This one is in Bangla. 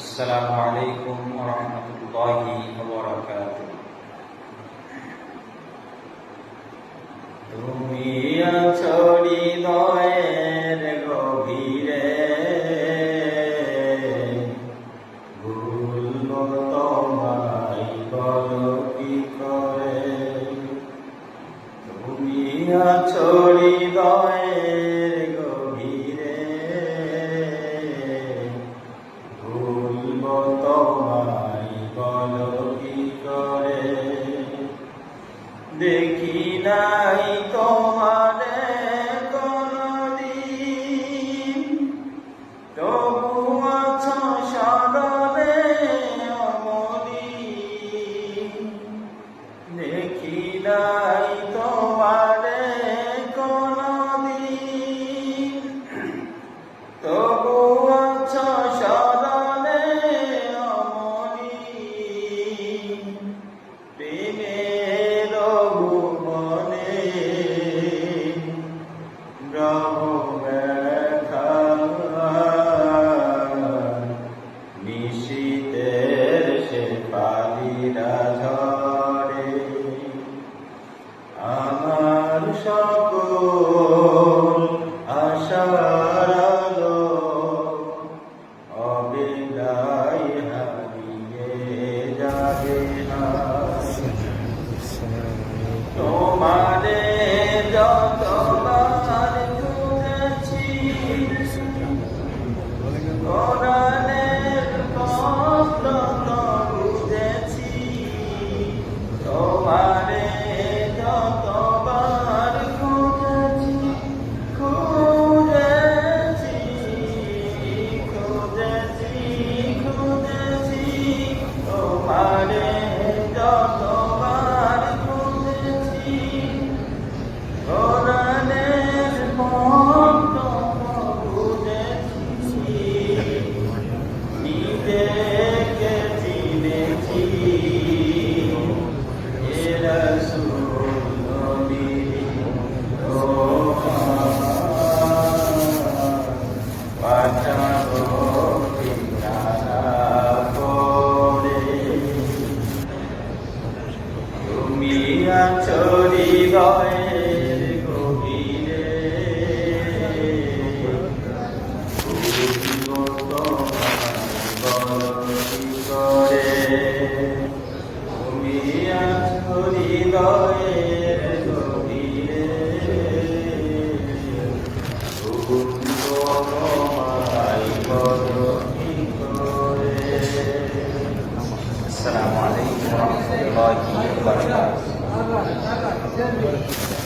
السلام عليكم ورحمة الله وبركاته তুমি আছো হৃদয়ের গভীরে ভুল তোমায় বলো কি করে? তুমি আছো হৃদয়ের দেখি নাই তোমারে কোনদিন। তবু আছো সদরে অমদিন দেখি নাই Santa Hallelujah. Selamun Aleyküm. ve Rahmetullahi ve